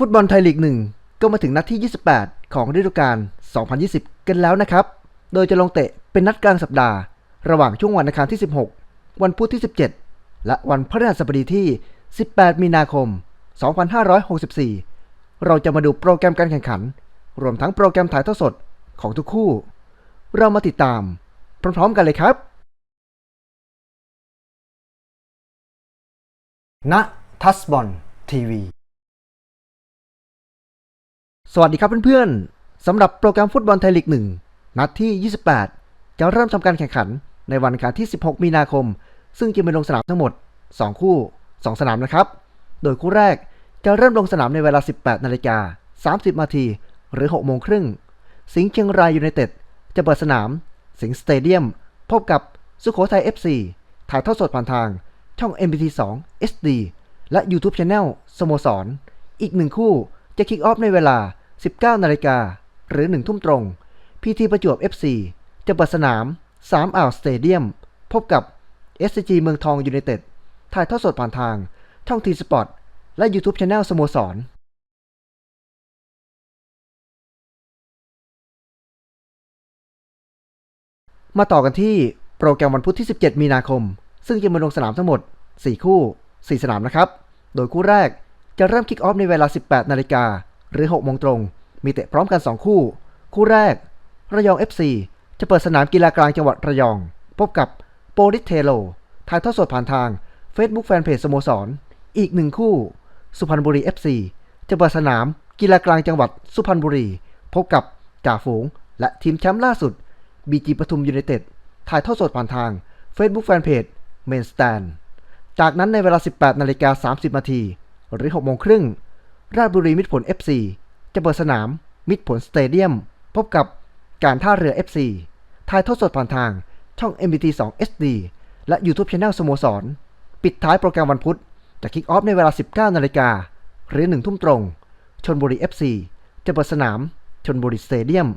ฟุตบอลไทยลีกหนึ่งก็มาถึงนัดที่ 28 ของฤดูกาล 2020 กันแล้วนะครับ โดยจะลงเตะเป็นนัดกลางสัปดาห์ ระหว่างช่วงวันอังคารที่ 16 วันพุธที่ 17 และวันพฤหัสบดีที่ 18 มีนาคม 2564 เราจะมาดูโปรแกรมการแข่งขัน รวมทั้งโปรแกรมถ่ายทอดสดของทุกคู่ เรามาติดตาม พร้อมๆกันเลยครับ ณทัสบอลทีวี วัสดีครับเพื่อนๆ สำหรับโปรแกรมฟุตบอลไทยลีกหนึ่งนัดที่ 28 จะเริ่มทำการแข่งขันในวันอังคารที่ 16 มีนาคม ซึ่งจะมีลงสนามทั้งหมด 2 คู่ 2 สนามนะครับ โดยคู่แรกจะเริ่มลงสนามในเวลา 18 นาฬิกา 30 นาที หรือ 6 โมงครึ่ง สิงห์เชียงรายยูไนเต็ดจะเปิดสนาม สิงห์สเตเดียม พบกับสุโขทัย FC ถ่ายทอดสดผ่านทาง ช่อง MBT 2 SD และ YouTube Channel สโมสรอีกหนึ่งคู่จะคิกออฟในเวลา 19นาฬิกาหรือ 1 ทุ่มตรง PT ประจวบ FC จะเปิดสนาม 3 อ่าวสเตเดียม พบกับ SCG เมืองทองยูไนเต็ด ถ่ายทอดสดผ่านทาง ช่องทีสปอร์ตและ YouTube Channel สโมสรมาต่อกันที่โปรแกรมวันพุธที่ 17 มีนาคม ซึ่งจะมาลงสนามทั้งหมด 4 คู่ 4 สนามนะครับ โดยคู่แรกจะเริ่มคิกออฟในเวลา 18 นาฬิกา หรือ6โมงตรง มีเตะพร้อมกัน 2 คู่ คู่แรก ระยอง FC จะเปิดสนามกีฬากลางจังหวัดระยอง พบกับโปลิสเทโล ถ่ายทอดสดผ่านทาง Facebook Fanpage สโมสร อีกหนึ่งคู่ สุพรรณบุรี FC จะเปิดสนามกีฬากลางจังหวัดสุพรรณบุรี พบกับจ่าฝูง และทีมแชมป์ล่าสุด BG ปทุมยูไนเต็ดถ่ายทอดสดผ่านทาง Facebook Fanpage Main Stand จากนั้นในเวลา 18 นาฬิกา 30 นาที หรือ 6 โมงครึ่ง ราชบุรีมิตรผล FC จะเปิดสนาม มิตรผลสเตเดียม พบกับการท่าเรือ FC ถ่ายทอดสดผ่านทางช่อง MBT 2 SD และ YouTube Channel สโมสร ปิดท้ายโปรแกรมวันพุธ จะคิกออฟในเวลา 19 นาฬิกา หรือ 1 ทุ่มตรง ชนบุรี FC จะเปิดสนาม ชนบุรีสเตเดียม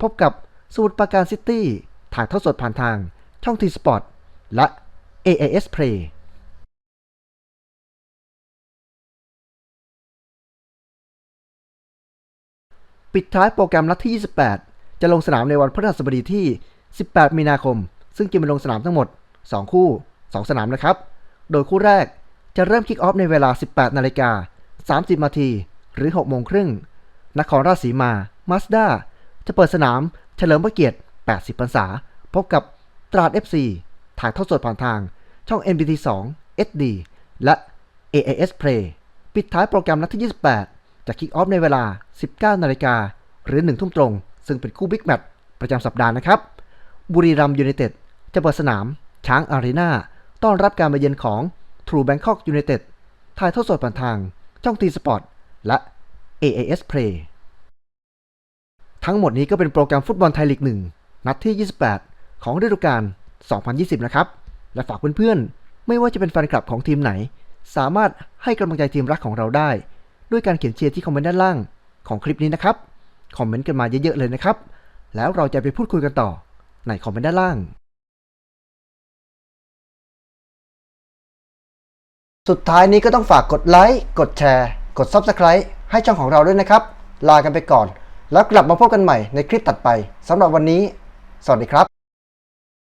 พบกับสมุทรปราการซิตี้ ถ่ายทอดสดผ่านทางช่องทีสปอร์ตและ AAS Play ปิดท้ายโปรแกรมนัดที่ 28 จะลงสนามในวันพฤหัสบดีที่ 18 มีนาคม ซึ่งจะมีลงสนามทั้งหมด 2 คู่ 2 สนามนะครับ โดยคู่แรกจะเริ่มคิกออฟในเวลา 18 นาฬิกา 30 นาที หรือ 6 โมงครึ่ง นครราชสีมา มาสด้า จะเปิดสนามเฉลิมพระเกียรติ 80 พรรษา พบกับตราด FC ถ่ายทอดสดผ่านทาง ช่อง MBT 2 SD และ AAS Play ปิดท้ายโปรแกรมนัดที่ 28 จะคิกออฟในเวลา 19 นาฬิกาหรือ 1 ทุ่มตรง ซึ่งเป็นคู่บิ๊กแมตช์ประจำสัปดาห์นะครับ บุรีรัมย์ยูไนเต็ดจะเปิดสนามช้างอารีนาต้อนรับการมาเยือนของ True Bangkok United ถ่ายทอดสดผ่านทาง ช่องทีสปอร์ตและ AAS Play ทั้งหมดนี้ก็เป็นโปรแกรมฟุตบอลไทยลีกหนึ่งนัดที่ 28 ของฤดูกาล 2020 นะครับ และฝากเพื่อนๆ ไม่ว่าจะเป็นแฟนคลับของทีมไหน สามารถให้กำลังใจทีมรักของเราได้ ด้วยการเขียนเชียร์ที่คอมเมนต์ด้านล่างของคลิปนี้นะครับ คอมเมนต์กันมาเยอะๆเลยนะครับ แล้วเราจะไปพูดคุยกันต่อในคอมเมนต์ด้านล่าง สุดท้ายนี้ก็ต้องฝากกดไลค์ กดแชร์ กด Subscribe ให้ช่องของเราด้วยนะครับ ลากันไปก่อน แล้วกลับมาพบกันใหม่ในคลิปตัดไปสำหรับวันนี้ สวัสดีครับ